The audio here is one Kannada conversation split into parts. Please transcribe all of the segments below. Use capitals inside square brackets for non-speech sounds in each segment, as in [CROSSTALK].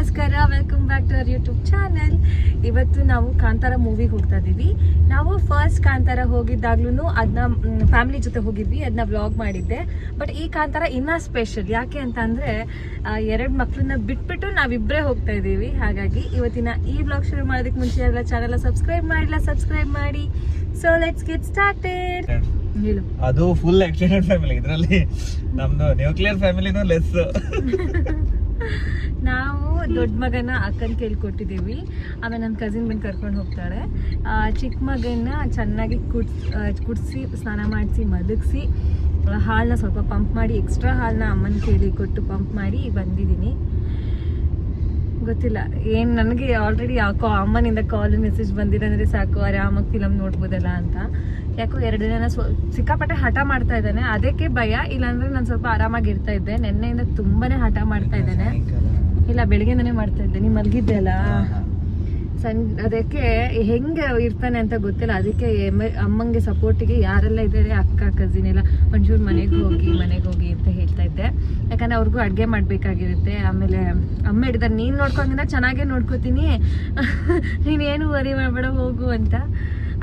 ನಮಸ್ಕಾರ welcome back to our YouTube channel ಇವತ್ತು ನಾವು ಕಾಂತಾರ ಮೂವಿಗೆ ಹೋಗ್ತಾ ಇದ್ದೀವಿ ನಾವು ಫಸ್ಟ್ ಕಾಂತಾರ ಹೋಗಿದ್ದಾಗ್ಲೂ ಅದನ್ನ ಫ್ಯಾಮಿಲಿ ಜೊತೆ ಹೋಗಿದ್ವಿ ಅದನ್ನ ವ್ಲಾಗ್ ಮಾಡಿದ್ದೆ. ಬಟ್ ಈ ಕಾಂತಾರ ಇನ್ನೂ ಸ್ಪೆಷಲ್ ಯಾಕೆ ಅಂತ ಅಂದರೆ ಎರಡು ಮಕ್ಕಳನ್ನ ಬಿಟ್ಬಿಟ್ಟು ನಾವಿಬ್ಬರೇ ಹೋಗ್ತಾ ಇದ್ದೀವಿ ಹಾಗಾಗಿ ಇವತ್ತಿನ ಈ ವ್ಲಾಗ್ ಶುರು ಮಾಡೋದಕ್ಕೆ ಮುಂಚೆ ಎಲ್ಲ ಚಾನೆಲ್ ಸಬ್ಸ್ಕ್ರೈಬ್ ಮಾಡಿಲ್ಲ ಸಬ್ಸ್ಕ್ರೈಬ್ ಮಾಡಿ. ಸೊ ಲೆಟ್ಸ್ ಗೆಟ್ ಸ್ಟಾರ್ಟೆಡ್ ಅದು ಫುಲ್ ಎಕ್ಸ್ಟೆಂಡೆಡ್ ಫ್ಯಾಮಿಲಿ ಇದರಲ್ಲಿ ನಮ್ದು ನ್ಯೂಕ್ಲಿಯರ್ ಫ್ಯಾಮಿಲಿನೂ ಲೆಸ್ ನಾವು ದೊಡ್ಡ ಮಗನ ಅಕ್ಕನ ಕೇಳಿ ಕೊಟ್ಟಿದ್ದೀವಿ ಆಮೇಲೆ ನನ್ನ ಕಸಿನ್ ಬಂದು ಕರ್ಕೊಂಡು ಹೋಗ್ತಾಳೆ ಚಿಕ್ಕ ಮಗನ ಚೆನ್ನಾಗಿ ಕುಡ್ಸ್ ಕುಡಿಸಿ, ಸ್ನಾನ ಮಾಡಿಸಿ, ಮಲಗಿಸಿ ಹಾಲನ್ನ ಸ್ವಲ್ಪ ಪಂಪ್ ಮಾಡಿ ಎಕ್ಸ್ಟ್ರಾ ಹಾಲನ್ನ ಅಮ್ಮನ ಕೇಳಿ ಕೊಟ್ಟು ಪಂಪ್ ಮಾಡಿ ಬಂದಿದ್ದೀನಿ. ಗೊತ್ತಿಲ್ಲ, ಏನು ನನಗೆ ಆಲ್ರೆಡಿ ಯಾಕೋ ಅಮ್ಮನಿಂದ ಕಾಲ್ ಮೆಸೇಜ್ ಬಂದಿದೆ ಅಂದರೆ ಸಾಕು ಆರಾಮಾಗಿ ಫಿಲಮ್ ನೋಡ್ಬೋದಲ್ಲ ಅಂತ. ಯಾಕೋ ಎರಡು ದಿನ ಸ್ವ, ಸಿಕ್ಕಾಪಟ್ಟೆ ಹಠ ಮಾಡ್ತಾ ಇದ್ದಾನೆ. ಅದಕ್ಕೆ ಭಯ, ಇಲ್ಲಾಂದರೆ ನಾನು ಸ್ವಲ್ಪ ಆರಾಮಾಗಿ ಇರ್ತಾ ಇದ್ದೆ. ನಿನ್ನೆಯಿಂದ ತುಂಬಾ ಹಠ ಮಾಡ್ತಾ ಇದ್ದಾನೆ. ಇಲ್ಲ ಬೆಳಗ್ಗೆನೇ ಮಾಡ್ತಾ ಇದ್ದೆ. ನೀನು ಮಲಗಿದ್ದೆ ಅಲ್ಲ? ಸನ್ ಅದಕ್ಕೆ ಹೆಂಗೆ ಇರ್ತಾನೆ ಅಂತ ಗೊತ್ತಿಲ್ಲ. ಅದಕ್ಕೆ ಅಮ್ಮಂಗೆ ಸಪೋರ್ಟಿಗೆ ಯಾರೆಲ್ಲ ಇದ್ದಾರೆ ಅಕ್ಕ ಕಸಿನ್ ಎಲ್ಲ ಒಂಚೂರು ಮನೆಗೆ ಹೋಗಿ ಮನೆಗೆ ಹೋಗಿ ಅಂತ ಹೇಳ್ತಾ ಇದ್ದೆ. ಯಾಕಂದ್ರೆ ಅವ್ರಿಗೂ ಅಡುಗೆ ಮಾಡಬೇಕಾಗಿರುತ್ತೆ. ಆಮೇಲೆ ಅಮ್ಮ ಹಿಡಿದಾರೆ ನೀನು ನೋಡ್ಕೊಂಡಿಂದ ಚೆನ್ನಾಗೇ ನೋಡ್ಕೋತೀನಿ. [LAUGHS] ನೀನೇನು ವರಿ ಮಾಡಬೇಡ ಹೋಗು ಅಂತ.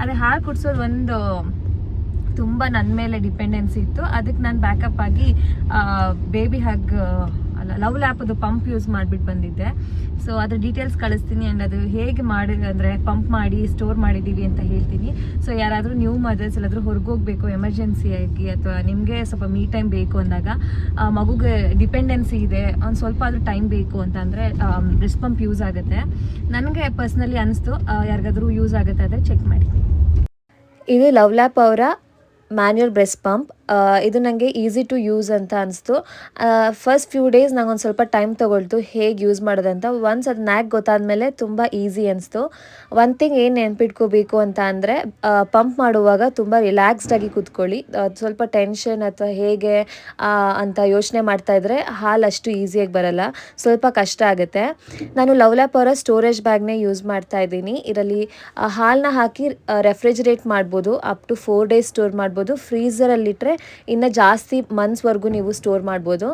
ಅದೇ ಹಾಲು ಕುಡ್ಸೋದು ಒಂದು ತುಂಬ ನನ್ನ ಮೇಲೆ ಡಿಪೆಂಡೆನ್ಸಿ ಇತ್ತು. ಅದಕ್ಕೆ ನಾನು ಬ್ಯಾಕಪ್ ಆಗಿ ಬೇಬಿ ಹಗ್ ಲವ್ ಲ್ಯಾಪದು ಪಂಪ್ ಯೂಸ್ ಮಾಡಿಬಿಟ್ಟು ಬಂದಿದ್ದೆ. ಸೊ ಅದ್ರ ಡೀಟೇಲ್ಸ್ ಕಳಿಸ್ತೀನಿ ಆ್ಯಂಡ್ ಅದು ಹೇಗೆ ಮಾಡಿ, ಅಂದರೆ ಪಂಪ್ ಮಾಡಿ ಸ್ಟೋರ್ ಮಾಡಿದ್ದೀವಿ ಅಂತ ಹೇಳ್ತೀನಿ. ಸೊ ಯಾರಾದರೂ ನ್ಯೂ ಮದರ್ಸ್ ಎಲ್ಲಾದರೂ ಹೊರಗೋಗ್ಬೇಕು ಎಮರ್ಜೆನ್ಸಿ ಆಗಿ ಅಥವಾ ನಿಮಗೆ ಸ್ವಲ್ಪ ಮೀ ಟೈಮ್ ಬೇಕು ಅಂದಾಗ ಮಗುಗೆ ಡಿಪೆಂಡೆನ್ಸಿ ಇದೆ ಒಂದು ಸ್ವಲ್ಪ ಆದರೂ ಟೈಮ್ ಬೇಕು ಅಂತಂದರೆ ಬ್ರೆಸ್ಟ್ ಪಂಪ್ ಯೂಸ್ ಆಗುತ್ತೆ. ನನಗೆ ಪರ್ಸ್ನಲಿ ಅನಿಸ್ತು ಯಾರಿಗಾದ್ರೂ ಯೂಸ್ ಆಗುತ್ತೆ ಆದರೆ ಚೆಕ್ ಮಾಡಿ ಇದು ಲವ್ ಲ್ಯಾಪ್ ಅವರ ಮ್ಯಾನ್ಯಲ್ ಬ್ರೆಸ್ಟ್ ಪಂಪ್ ಇದು ನನಗೆ ಈಸಿ ಟು ಯೂಸ್ ಅಂತ ಅನಿಸ್ತು. ಫಸ್ಟ್ ಫ್ಯೂ ಡೇಸ್ ನಂಗೆ ಸ್ವಲ್ಪ ಟೈಮ್ ತೊಗೊಳ್ತು, ಹೇಗೆ ಯೂಸ್ ಮಾಡೋದಂತ ಒನ್ಸ್ ಅದು ನ್ಯಾಕ್ ಗೊತ್ತಾದಮೇಲೆ ತುಂಬ ಈಸಿ ಅನಿಸ್ತು. ಒನ್ ಥಿಂಗ್ ಏನು ನೆನ್ಪಿಟ್ಕೋಬೇಕು ಅಂತ ಅಂದರೆ ಪಂಪ್ ಮಾಡುವಾಗ ತುಂಬ ರಿಲ್ಯಾಕ್ಸ್ಡಾಗಿ ಕೂತ್ಕೊಳ್ಳಿ. ಸ್ವಲ್ಪ ಟೆನ್ಷನ್ ಅಥವಾ ಹೇಗೆ ಅಂತ ಯೋಚನೆ ಮಾಡ್ತಾಯಿದ್ರೆ ಹಾಲು ಅಷ್ಟು ಈಸಿಯಾಗಿ ಬರಲ್ಲ. ಸ್ವಲ್ಪ ಕಷ್ಟ ಆಗುತ್ತೆ. ನಾನು ಲವ್ ಲ್ಯಾಪ್ ಅವರ ಸ್ಟೋರೇಜ್ ಬ್ಯಾಗ್ನೇ ಯೂಸ್ ಮಾಡ್ತಾ ಇದ್ದೀನಿ. ಇದರಲ್ಲಿ ಹಾಲನ್ನ ಹಾಕಿ ರೆಫ್ರಿಜರೇಟ್ ಮಾಡ್ಬೋದು. Up to four days store ಮಾಡ್ಬೋದು. ಫ್ರೀಝರಲ್ಲಿಟ್ಟರೆ ಇನ್ನು ಜಾಸ್ತಿ ಮಂತ್ಸ್ವರೆಗೂ ನೀವು ಸ್ಟೋರ್ ಮಾಡ್ಬೋದು.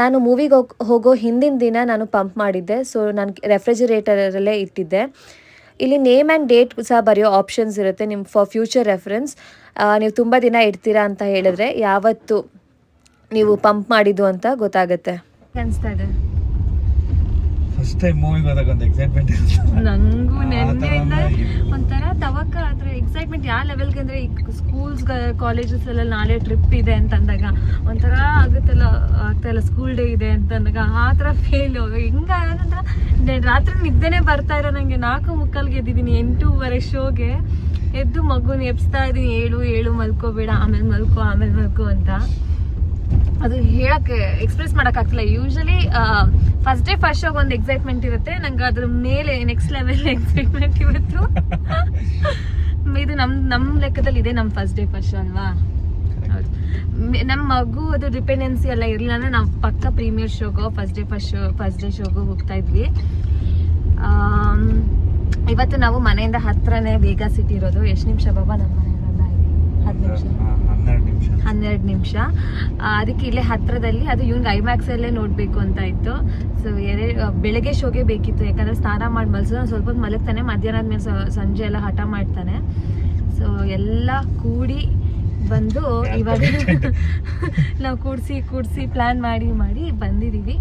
ನಾನು ಮೂವಿಗೆ ಹೋಗ್, ಹೋಗೋ ಹಿಂದಿನ ದಿನ ನಾನು ಪಂಪ್ ಮಾಡಿದ್ದೆ. ಸೊ ನಾನು ರೆಫ್ರಿಜರೇಟರಲ್ಲೇ ಇಟ್ಟಿದ್ದೆ. ಇಲ್ಲಿ ನೇಮ್ ಆ್ಯಂಡ್ ಡೇಟ್ ಸಹ ಬರೆಯೋ ಆಪ್ಷನ್ಸ್ ಇರುತ್ತೆ ನಿಮ್ಮ ಫಾರ್ ಫ್ಯೂಚರ್ ರೆಫರೆನ್ಸ್ ನೀವು ತುಂಬ ದಿನ ಇಡ್ತೀರಾ ಅಂತ ಹೇಳಿದ್ರೆ ಯಾವತ್ತು ನೀವು ಪಂಪ್ ಮಾಡಿದ್ದು ಅಂತ ಗೊತ್ತಾಗುತ್ತೆ. ಅನಿಸ್ತಾ ಇದೆ. ಫಸ್ಟ್ ಟೈಮ್ ಮೂವಿಗೆ ಹೋದಾಗ ಒಂದು ಎಕ್ಸೈಟ್ಮೆಂಟ್ ನಂಗೂ ನೆನ್ನೆಯಿಂದ ಒಂಥರ ತವಕ ಆದ್ರೆ ಎಕ್ಸೈಟ್ಮೆಂಟ್ ಯಾವ ಲೆವೆಲ್ಗೆ ಅಂದ್ರೆ ಈಗ ಸ್ಕೂಲ್ಸ್ ಕಾಲೇಜಸ್ ಎಲ್ಲ ನಾಳೆ ಟ್ರಿಪ್ ಇದೆ ಅಂತ ಅಂದಾಗ ಒಂಥರ ಆಗುತ್ತಲ್ಲ ಆಗ್ತಾ ಇಲ್ಲ ಸ್ಕೂಲ್ ಡೇ ಇದೆ ಅಂತ ಅಂದಾಗ ಆ ಥರ ಫೇಲ್ ಹೆಂಗ ಅಂದ್ರೆ ರಾತ್ರಿ ನಿದ್ದೆನೆ ಬರ್ತಾ ಇರೋ ನಂಗೆ ನಾಲ್ಕು ಮುಕ್ಕಲ್ಗೆ ಎದ್ದಿದ್ದೀನಿ ಎಂಟೂವರೆ ಶೋಗೆ ಎದ್ದು ಮಗುನ ಎಬ್ಸ್ತಾ ಇದ್ದೀನಿ ಏಳು ಏಳು ಮಲ್ಕೋಬೇಡ ಆಮೇಲೆ ಮಲ್ಕೋ ಆಮೇಲೆ ಮಲ್ಕೋ ಅಂತ. ಅದು ಹೇಳಕ್ಕೆ ಎಕ್ಸ್ಪ್ರೆಸ್ ಮಾಡೋಕ್ಕಾಗ್ತಿಲ್ಲ. ಯೂಶಲಿ ಫಸ್ಟ್ ಡೇ ಫಸ್ಟ್ ಶೋಗೆ ಒಂದು ಎಕ್ಸೈಟ್ಮೆಂಟ್ ಇರುತ್ತೆ. ನಂಗೆ ಅದ್ರ ಮೇಲೆ ನೆಕ್ಸ್ಟ್ ಲೆವೆಲ್ ಎಕ್ಸೈಟ್ಮೆಂಟ್ ಇವತ್ತು. [LAUGHS] ಇದು ನಮ್ಮ ನಮ್ಮ ಲೆಕ್ಕದಲ್ಲಿ ಇದೆ ನಮ್ಮ ಫಸ್ಟ್ ಡೇ ಫಸ್ಟ್ ಶೋ ಅಲ್ವಾ? ಹೌದು. ನಮ್ಮ ಮಗು ಅದು ಡಿಪೆಂಡೆನ್ಸಿ ಎಲ್ಲ ಇರಲಿಲ್ಲ ಅಂದ್ರೆ ನಾವು ಪಕ್ಕ premiere ಶೋಗೋ first day first show first day ಶೋಗೋ ಹೋಗ್ತಾ ಇದ್ವಿ. ಇವತ್ತು ನಾವು ಮನೆಯಿಂದ ಹತ್ರನೇ ಬೇಗ ಸಿಟಿ ಇರೋದು. ಎಷ್ಟು ನಿಮಿಷ ಬಾಬಾ? ನಮ್ಮ ಮನೆಯಿಂದ ಹತ್ತು ನಿಮಿಷ. ಹನ್ನೆರಡು ನಿಮಿಷ. ಅದಕ್ಕೆ ಇಲ್ಲೇ ಹತ್ರದಲ್ಲಿ ಅದು ಇವ್ನಿಗೆ ಐಮ್ಯಾಕ್ಸ್ ಅಲ್ಲೇ ನೋಡಬೇಕು ಅಂತ ಇತ್ತು. ಸೊ ಎರಡು ಬೆಳಗ್ಗೆ ಶೋಗೆ ಬೇಕಿತ್ತು. ಯಾಕಂದ್ರೆ ಸ್ನಾನ ಮಾಡಿ ಮಲ್ಸೋ ಸ್ವಲ್ಪ ಹೊತ್ತು ಮಲಗ್ತಾನೆ ಮಧ್ಯಾಹ್ನದ ಮೇಲೆ ಸಂಜೆ ಎಲ್ಲ ಹಠ ಮಾಡ್ತಾನೆ. ಸೊ ಎಲ್ಲ ಕೂಡಿ ಬಂದು ಇವಾಗ [LAUGHS] ನಾವು ಕೂಡಿಸಿ ಕೂಡಿಸಿ ಪ್ಲ್ಯಾನ್ ಮಾಡಿ ಮಾಡಿ ಬಂದಿದ್ದೀವಿ.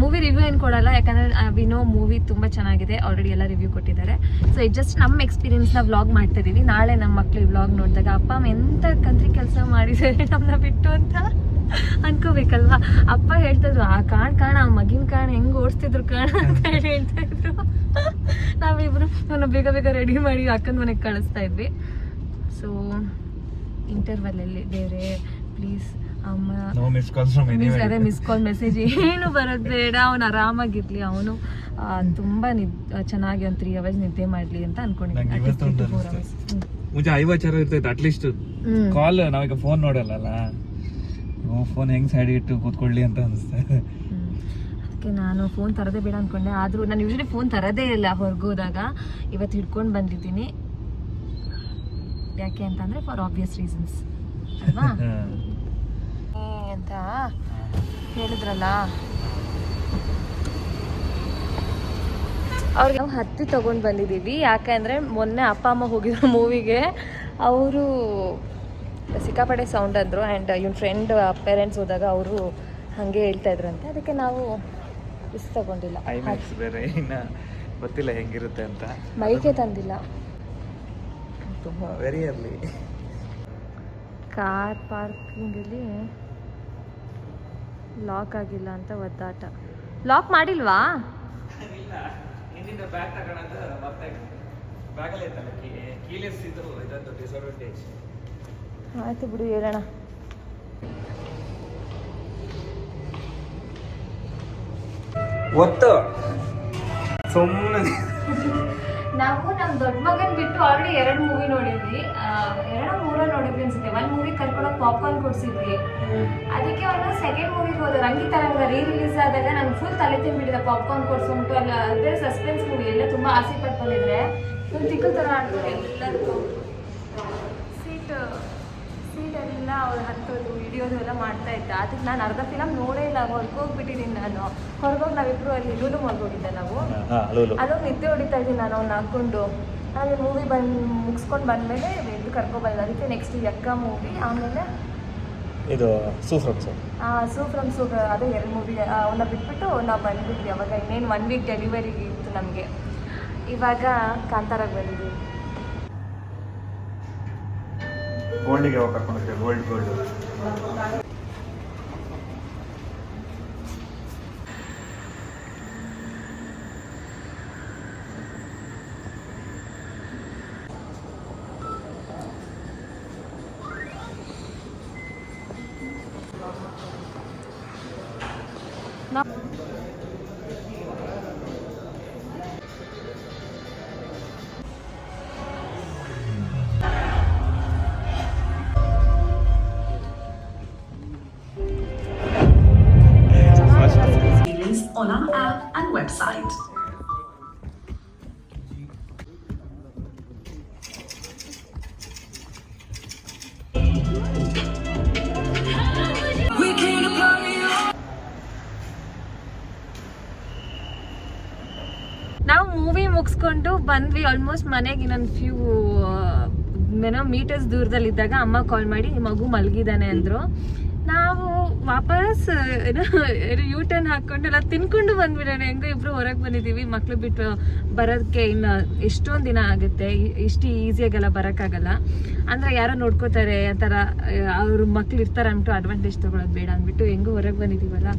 ಮೂವಿ ರಿವ್ಯೂ ಏನು ಕೊಡಲ್ಲ, ಯಾಕಂದ್ರೆ ವಿನೋ ಮೂವಿ ತುಂಬ ಚೆನ್ನಾಗಿದೆ ಆಲ್ರೆಡಿ ಎಲ್ಲ ರಿವ್ಯೂ ಕೊಟ್ಟಿದ್ದಾರೆ. ಸೊ ಇದು ಜಸ್ಟ್ ನಮ್ಮ ಎಕ್ಸ್ಪೀರಿಯನ್ಸ್ನ ವ್ಲಾಗ್ ಮಾಡ್ತಿದ್ದೀವಿ ನಾಳೆ ನಮ್ಮ ಮಕ್ಕಳು ವ್ಲಾಗ್ ನೋಡಿದಾಗ, ಅಪ್ಪ, ಅಮ್ಮ ಎಂಥ ಕಂತ್ರಿ ಕೆಲಸ ಮಾಡಿದ್ದಾರೆ ನಮ್ಮನ್ನ ಬಿಟ್ಟು ಅಂತ ಅನ್ಕೋಬೇಕಲ್ವಾ? ಅಪ್ಪ ಹೇಳ್ತಿದ್ರು ಆ ಕಾಣ್, ಕಾಣ, ಆ ಮಗಿನ ಕಾಣ, ಹೆಂಗ್ ಓಡಿಸ್ತಿದ್ರು ಕಾಣ ಅಂತ ಹೇಳಿ ಹೇಳ್ತಾ ಇದ್ರು. ನಾವಿಬ್ರು ಅವನ್ನ ಬೇಗ ಬೇಗ ರೆಡಿ ಮಾಡಿ ಅಕ್ಕನ ಮನೆಗೆ ಕಳಿಸ್ತಾ ಇದ್ವಿ. ಸೊ ಇಂಟರ್ವಲಲ್ಲಿ ಬೇರೆ ಪ್ಲೀಸ್ ಅಮ್ಮ. ಅದೇ ಮಿಸ್ ಕಾಲ್ ಮೆಸೇಜ್ ಏನು ಬರೋದು ಬೇಡ ಅವನು ಆರಾಮಾಗಿರ್ಲಿ ಅವನು ತುಂಬಾ ಚೆನ್ನಾಗಿ ಒಂದು ತ್ರೀ ಅವರ್ಸ್ ನಿದ್ದೆ ಮಾಡ್ಲಿ ಅಂತ ಅನ್ಕೊಂಡಿದ್ದೀನಿ. ಮುಂಚೆ ಐವತ್ತು ಇರ್ತೈತೆ ಅಟ್ಲೀಸ್ಟ್ ಕಾಲ್ ನಾವೀಗ ಫೋನ್ ನೋಡಲ್ಲ ಫೋನ್ ಹೆಂಗ್ ಸೈಡ್ ಇಟ್ಟು ಕೂತ್ಕೊಳ್ಳಿ ಅಂತ ಅನಿಸ್ತದೆ ಅದಕ್ಕೆ ನಾನು ಫೋನ್ ತರದೇ ಬೇಡ ಅನ್ಕೊಂಡೆ. ಆದರೂ ನಾನು ಯೂಶಲಿ ಫೋನ್ ತರದೇ ಇಲ್ಲ ಹೊರಗೋದಾಗ. ಇವತ್ತು ಹಿಡ್ಕೊಂಡು ಬಂದಿದ್ದೀನಿ. ಯಾಕೆ ಅಂತಂದರೆ ಫಾರ್ ಆಬ್ವಿಯಸ್ ರೀಸನ್ಸ್ ಅಲ್ವಾ? [LAUGHS] ಅಂತ ಹೇಳಿದ್ರಲ್ಲ? ಅವ್ರಿಗೆ ನಾವು ಹತ್ತಿ ತೊಗೊಂಡು ಬಂದಿದ್ದೀವಿ. ಯಾಕೆಂದರೆ ಮೊನ್ನೆ ಅಪ್ಪ ಅಮ್ಮ ಹೋಗಿದ್ರು ಮೂವಿಗೆ ಅವರು ಸಿಕ್ಕಾಪಡೆ ಸೌಂಡ್ ಅಂದರು. ಆ್ಯಂಡ್ ಇವ್ನ ಫ್ರೆಂಡ್ ಪೇರೆಂಟ್ಸ್ ಹೋದಾಗ ಅವರು ಹಾಗೆ ಹೇಳ್ತಾ ಇದ್ರಂತೆ ಅದಕ್ಕೆ ನಾವು ಇಸ್ ತಗೊಂಡಿಲ್ಲ. ಬೇರೆ. ಇನ್ನು ಗೊತ್ತಿಲ್ಲ ಹೆಂಗಿರುತ್ತೆ ಅಂತ. ಮೈಗೆ ತಂದಿಲ್ಲ. ತುಂಬ ವೆರಿ ಅರ್ಲಿ ಕಾರ್ ಪಾರ್ಕಿಂಗಲ್ಲಿ ಲಾಕ್ ಆಗಿಲ್ಲ ಅಂತ ಒದ್ದಾಟ. ಲಾಕ್ ಮಾಡಿಲ್ವಾ? ಆಯ್ತು ಬಿಡು ಹೇಳೋಣ. ಒತ್ತು. ಸುಮ್ಮನೆ ನಾವು ನಮ್ಮ ದೊಡ್ಡ ಮಗನ್ ಬಿಟ್ಟು ಆಲ್ರೆಡಿ ಎರಡು ಮೂವಿ ನೋಡಿದ್ವಿ. ಎರಡು ಮೂರ ನೋಡಿದ್ವಿ ಅನ್ಸುತ್ತೆ. ಒಂದ್ ಮೂವಿ ಕರ್ಕೊಂಡೋಗಿ ಪಾಪ್ಕಾರ್ನ್ ಕೊಡ್ಸಿದ್ವಿ. ಅದಕ್ಕೆ ಅವನು ಸೆಕೆಂಡ್ ಮೂವಿಗೆ ಹೋದ ರಂಗಿತರಂಗ ರೀ ರಿಲೀಸ್ ಆದಾಗ ನಂಗೆ ಫುಲ್ ತಲೆ ತಿನ್ಬಿಟ್ಟಿದೆ ಪಾಪ್ಕಾರ್ನ್ ಕೊಡ್ಸುಂಟು. ಅಲ್ಲ ಅದೇ ಸಸ್ಪೆನ್ಸ್ ಮೂವಿ ಎಲ್ಲ ತುಂಬಾ ಆಸೆ ಪಟ್ಟು ಬಂದಿದ್ರೆ ಇವ್ನು ತಿಕ್ಕಲ್ ಥರ ಆಡ್ತಾರೆ. ಎಲ್ಲರಿಗೂ. ಸೀಟ್ ಸೀಟೆಲ್ಲ ಅವ್ರು ಹತ್ತೋದು. ವಿಡಿಯೋದು ಎಲ್ಲ ಮಾಡ್ತಾ ಇದ್ದೆ. ಅದಕ್ಕೆ ನಾನು ಅರ್ಧ ಫಿಲಮ್ ನೋಡೇ ಇಲ್ಲ ಹೊರಗೋಗ್ಬಿಟ್ಟಿದ್ದೀನಿ ನಾನು. ಹೊರಗೋಗಿ ನಾವಿಬ್ರು ಅಲ್ಲಿ ಲೂಲು ಹೋಗಿದ್ದೆ ನಾವು. ಅದೊಂದು ನಿದ್ದೆ ಹೊಡಿತಾ ಇದ್ದೀನಿ ನಾನು ಅವ್ನ ಹಾಕೊಂಡು ಆಮೇಲೆ ಮೂವಿ ಬಂದು ಮುಗಿಸ್ಕೊಂಡು ಬಂದಮೇಲೆ ಎದ್ದು ಕರ್ಕೊಬಂದು ಅದಕ್ಕೆ ನೆಕ್ಸ್ಟ್ ಯಕ್ಕ ಮೂವಿ ಆಮೇಲೆ ಇದು ಸೂ ಫ್ರಮ್ ಸೂ ಅದೇ ಎರಡು ಮೂವಿ ಅವನ್ನ ಬಿಟ್ಬಿಟ್ಟು ನಾವು ಬಂದ್ಬಿಟ್ವಿ. ಅವಾಗ ಇನ್ನೇನು ಒನ್ ವೀಕ್ ಡೆಲಿವರಿ ಇತ್ತು ನಮಗೆ. ಇವಾಗ ಕಾಂತಾರ ಬಂದಿದ್ದೀವಿ ಗೋಲ್ಡಿಗೆ ಯಾವಾಗ ಕರ್ಕೊಂಡು ಹೋಗ್ತೀವಿ ಗೋಲ್ಡ್ ಗೋಲ್ಡ್ ನಾವು website. ನಾವು ಮೂವಿ ಮುಗಿಸ್ಕೊಂಡು ಬಂದ್ವಿ ಆಲ್ಮೋಸ್ಟ್ ಮನೆಗೆ ಇನ್ನೊಂದು ಫ್ಯೂ ಏನೋ ಮೀಟರ್ಸ್ ದೂರದಲ್ಲಿದ್ದಾಗ ಅಮ್ಮ ಕಾಲ್ ಮಾಡಿ ಮಗು ಮಲಗಿದ್ದಾನೆ ಅಂದರು ನಾವು ವಾಪಸ್ ಏನೋ ಯೂ ಟರ್ನ್ ಹಾಕೊಂಡು ಎಲ್ಲ ತಿನ್ಕೊಂಡು ಬಂದ್ಬಿಡೋಣ. ಹೆಂಗೋ ಇಬ್ರು ಹೊರಗೆ ಬಂದಿದ್ದೀವಿ ಮಕ್ಳು ಬಿಟ್ಟು ಬರೋದಕ್ಕೆ ಇನ್ನು ಎಷ್ಟೊಂದು ದಿನ ಆಗುತ್ತೆ. ಇಷ್ಟು ಈಸಿಯಾಗೆಲ್ಲ ಬರೋಕ್ಕಾಗಲ್ಲ. ಅಂದರೆ ಯಾರೋ ನೋಡ್ಕೋತಾರೆ ಆ ಥರ ಅವ್ರ ಮಕ್ಳು ಇರ್ತಾರೆ ಅಂದ್ಬಿಟ್ಟು ಅಡ್ವಾಂಟೇಜ್ ತೊಗೊಳೋದು ಬೇಡ ಅಂದ್ಬಿಟ್ಟು ಹೆಂಗೋ ಹೊರಗೆ ಬಂದಿದ್ದೀವಲ್ಲ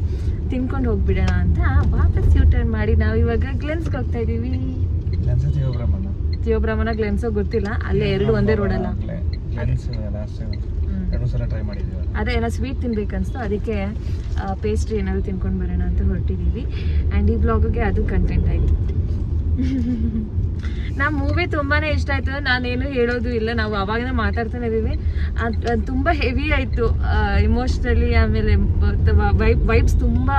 ತಿನ್ಕೊಂಡು ಹೋಗ್ಬಿಡೋಣ ಅಂತ ವಾಪಸ್ ಯೂ ಟರ್ನ್ ಮಾಡಿ ನಾವು ಇವಾಗ ಗ್ಲೆನ್ಸ್ಗೆ ಹೋಗ್ತಾ ಇದ್ದೀವಿ ಜೀವಬ್ರಹ್ಮಣ ಗ್ಲೆನ್ಸೋ ಗೊತ್ತಿಲ್ಲ. ಅಲ್ಲೇ ಎರಡು ಒಂದೇ ರೋಡಲ್ಲ ಎರಡು ಸಲ ಟ್ರೈ ಮಾಡಿದ್ದೀವಿ ಅದೇ ಏನೋ ಸ್ವೀಟ್ ತಿನ್ಬೇಕನ್ಸ್ತು. ಅದಕ್ಕೆ ಪೇಸ್ಟ್ರಿ ಏನಾದ್ರು ತಿನ್ಕೊಂಡು ಬರೋಣ ಅಂತ ಹೊರಟಿದ್ದೀವಿ ಆ್ಯಂಡ್ ಈ ಬ್ಲಾಗ್ಗೆ ಅದು ಕಂಟೆಂಟ್ ಆಯಿತು. ನಮ್ಮ ಮೂವಿ ತುಂಬಾನೇ ಇಷ್ಟ ಆಯ್ತು. ನಾನೇನು ಹೇಳೋದು ಇಲ್ಲ. ನಾವು ಅವಾಗಿನ ಮಾತಾಡ್ತಾನೆ ಇದೀವಿ ಅದು ತುಂಬ ತುಂಬಾ ಹೆವಿ ಆಯ್ತು. ಇಮೋಷ್ನಲಿ ಆಮೇಲೆ ವೈಬ್ ವೈಬ್ಸ್ ತುಂಬಾ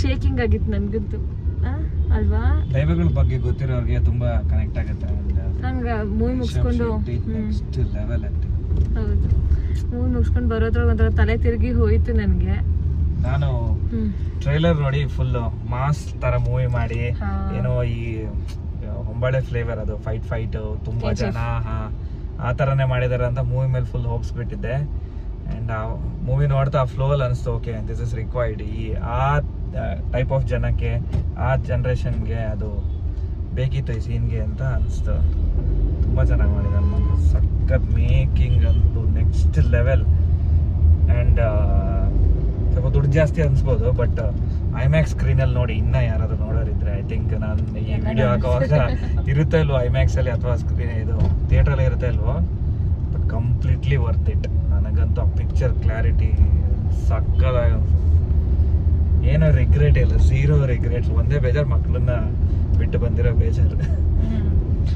ಶೇಕಿಂಗ್ ಆಗಿತ್ತು ನನಗಂತೂ. ಅಲ್ವಾ? ದೈವಗಳ ಬಗ್ಗೆ ಗೊತ್ತಿರೋರಿಗೆ ತುಂಬಾ ಕನೆಕ್ಟ್ ಆಗುತ್ತೆ. ನಂಗೆ ಮೂವಿ ಮುಗಿಸ್ಕೊಂಡು ನೆಕ್ಸ್ಟ್ ಲೆವೆಲ್ ಹೌದು. ಮೂವಿ ಮುಗಿಸ್ಕೊಂಡು ಬರೋದ್ರೊಳಗೆ ಒಂಥರ ತಲೆ ತಿರುಗಿ ಹೋಯ್ತು ನನಗೆ. ನಾನು ಟ್ರೈಲರ್ ನೋಡಿ ಫುಲ್ ಮಾಸ್ ತರ ಮೂವಿ ಮಾಡಿ ಏನೋ ಈ ಹೊಂಬಾಳೆ ಫ್ಲೇವರ್ ಅದು ಫೈಟ್ ಫೈಟ್ ತುಂಬಾ ಜನ ಆ ಥರನೇ ಮಾಡಿದಾರೆ ಅಂತ ಮೂವಿ ಮೇಲೆ ಫುಲ್ ಹೋಪ್ಸ್ ಬಿಟ್ಟಿದ್ದೆ. ಆ್ಯಂಡ್ ಆ ಮೂವಿ ನೋಡ್ತಾ ಆ ಫ್ಲೋಲ್ ಅನಿಸ್ತು ಓಕೆ ದಿಸ್ ಇಸ್ ರಿಕ್ವೈರ್ಡ್ ಈ ಆ ಟೈಪ್ ಆಫ್ ಜನಕ್ಕೆ ಆ ಜನ್ರೇಷನ್ಗೆ ಅದು ಬೇಕಿತ್ತು ಈ ಸೀನ್ಗೆ ಅಂತ ಅನಿಸ್ತು. ತುಂಬ ಚೆನ್ನಾಗಿ ಮಾಡಿದ್ದಾರೆ ಸಖತ್ ಮೇಕಿಂಗ್ ಅಂತೂ ನೆಕ್ಸ್ಟ್ ಲೆವೆಲ್ ಆ್ಯಂಡ್ ಸ್ವಲ್ಪ ದುಡ್ಡು ಜಾಸ್ತಿ ಅನ್ಸ್ಬೋದು ಬಟ್ ಐಮ್ಯಾಕ್ಸ್ ಸ್ಕ್ರೀನಲ್ಲಿ ನೋಡಿ ಇನ್ನೂ ಯಾರಾದರೂ ನೋಡೋರಿದ್ರೆ ಐ ಥಿಂಕ್ ನಾನು ಈ ವಿಡಿಯೋ ಹಾಕೋವಾಗ ಇರುತ್ತೆ ಇಲ್ವೋ ಐಮ್ಯಾಕ್ಸ್ ಅಲ್ಲಿ ಅಥವಾ ಸ್ಕ್ರೀನ್ ಇದು ಥಿಯೇಟ್ರಲ್ಲಿ ಇರುತ್ತೆ ಇಲ್ವೋ ಬಟ್ ಕಂಪ್ಲೀಟ್ಲಿ ವರ್ತ್ ಇಟ್ ನನಗಂತೂ ಆ ಪಿಕ್ಚರ್ ಕ್ಲಾರಿಟಿ ಸಕ್ಕದಾಗಿ. ಏನೋ ರಿಗ್ರೆಟ್ ಇಲ್ಲ ಝೀರೋ ರಿಗ್ರೆಟ್ ಒಂದೇ ಬೇಜಾರು ಮಕ್ಕಳನ್ನ ಬಿಟ್ಟು ಬಂದಿರೋ ಬೇಜಾರು.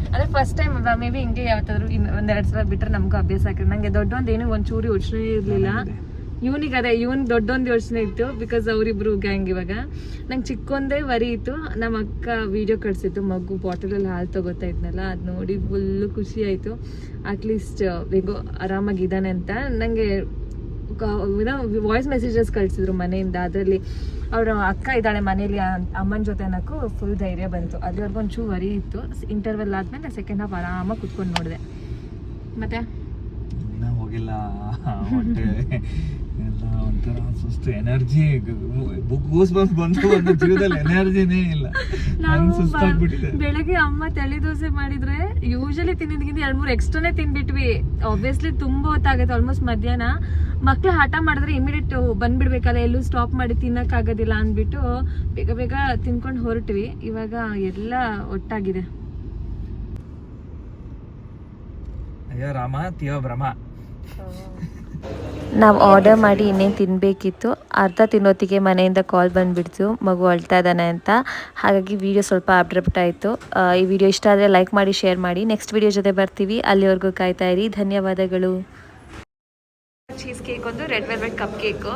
ಅಂದ್ರೆ ಫಸ್ಟ್ ಟೈಮ್ ಮೇ ಬಿ ಹಿಂಗೆ ಯಾವತ್ತಾದ್ರು ಇನ್ ಒಂದೆರಡು ಸಲ ಬಿಟ್ರೆ ನಮ್ಗೂ ಅಭ್ಯಾಸ ಆಗ್ತದೆ. ನಂಗೆ ದೊಡ್ಡೊಂದು ಏನು ಒಂದ್ ಚೂರಿ ಯೋಚನೆ ಇರಲಿಲ್ಲ. ಇವನಿಗೆ ಅದೇ ಇವನ್ ದೊಡ್ಡೊಂದು ಯೋಚನೆ ಇತ್ತು ಬಿಕಾಸ್ ಅವರಿಬ್ರು ಗ್ಯಾಂಗ್ ಇವಾಗ. ನಂಗೆ ಚಿಕ್ಕೊಂದೇ ವರಿ ಇತ್ತು. ನಮ್ಮ ಅಕ್ಕ ವಿಡಿಯೋ ಕಳ್ಸಿತ್ತು ಮಗು ಬಾಟಲಲ್ಲಿ ಹಾಲು ತಗೋತಾ ಇದ್ನಲ್ಲ ಅದು ನೋಡಿ ಫುಲ್ಲು ಖುಷಿ ಆಯಿತು. ಅಟ್ಲೀಸ್ಟ್ ಹೇಗೋ ಆರಾಮಾಗಿದ್ದಾನೆ ಅಂತ. ನನಗೆ ವಾಯ್ಸ್ ಮೆಸೇಜಸ್ ಕಳಿಸಿದ್ರು ಮನೆಯಿಂದ. ಅದರಲ್ಲಿ ಅವರು ಅಕ್ಕ ಇದ್ದಾಳೆ ಮನೇಲಿ ಅಮ್ಮನ ಜೊತೆ ಅನ್ನೋಕ್ಕೂ ಫುಲ್ ಧೈರ್ಯ ಬಂತು. ಅಲ್ಲಿವರೆಗೂ ಒಂಚೂರು ವರಿ ಇತ್ತು. ಇಂಟರ್ವೆಲ್ ಆದಮೇಲೆ ಸೆಕೆಂಡ್ ಹಾಫ್ ಆರಾಮಾಗಿ ಕುತ್ಕೊಂಡು ನೋಡಿದೆ. ಮತ್ತೆ? ಹೋಗಿಲ್ಲ. [LAUGHS] ಎಲ್ಲ ಒಂಥರ ಸುಸ್ತು ಎನರ್ಜಿ ಗೂಸ್ ಬಂಸ್ ಬಂತು ಒಂದು ಜೀವದಲ್ಲಿ ಎನರ್ಜಿನೇ ಇಲ್ಲ. ಸುಸ್ತಾಗ್ಬಿಟ್ಟಿದೆ ಬೆಳಗ್ಗೆ ಅಮ್ಮ ತಲೆ ದೋಸೆ ಮಾಡಿದ್ರೆ ಯೂಶಲಿ ತಿನ್ನೋದಕ್ಕಿಂತ ಎರಡು ಮೂರು ಎಕ್ಸ್ಟ್ರಾನೇ ತಿನ್ಬಿಟ್ವಿ ಆಬ್ವಿಯಸ್ಲಿ ತುಂಬಾ ಹೊತ್ತಾಗುತ್ತೆ ಆಲ್ಮೋಸ್ಟ್ ಮಧ್ಯಾಹ್ನ. ಮಕ್ಳು ಹಠ ಮಾಡಿದ್ರೆ ಇಮಿಡಿಯೇಟ್ ಬಂದ್ಬಿಡ್ಬೇಕಲ್ಲ ಎಲ್ಲೂ ಸ್ಟಾಪ್ ಮಾಡಿ ತಿನ್ನಕ್ಕಾಗೋದಿಲ್ಲ ಅಂದ್ಬಿಟ್ಟು ಬೇಗ ಬೇಗ ತಿನ್ಕೊಂಡು ಹೊರಟ್ವಿ. ಇವಾಗ ಎಲ್ಲ ಒಟ್ಟಾಗಿದೆ. ಅಯ್ಯೋ ರಾಮ ತಿಯೋ ಭ್ರಮ. ನಾವು ಆರ್ಡರ್ ಮಾಡಿ ಇನ್ನೇನು ತಿನ್ನಬೇಕಿತ್ತು ಅರ್ಧ ತಿನ್ನೋತ್ತಿಗೆ ಮನೆಯಿಂದ ಕಾಲ್ ಬಂದುಬಿಡ್ತು, ಮಗು ಅಳ್ತಾ ಇದ್ದಾನೆ ಅಂತ. ಹಾಗಾಗಿ ವಿಡಿಯೋ ಸ್ವಲ್ಪ ಅಬ್ರಪ್ಟ್ ಆಯಿತು. ಈ ವಿಡಿಯೋ ಇಷ್ಟ ಆದರೆ ಲೈಕ್ ಮಾಡಿ ಶೇರ್ ಮಾಡಿ. ನೆಕ್ಸ್ಟ್ ವಿಡಿಯೋ ಜೊತೆ ಬರ್ತೀವಿ. ಅಲ್ಲಿವರೆಗೂ ಕಾಯ್ತಾ ಇರಿ. ಧನ್ಯವಾದಗಳು. ಚೀಸ್ ಕೇಕ್ ಒಂದು ರೆಡ್ ವೆಲ್ವೆಟ್ ಕಪ್ ಕೇಕು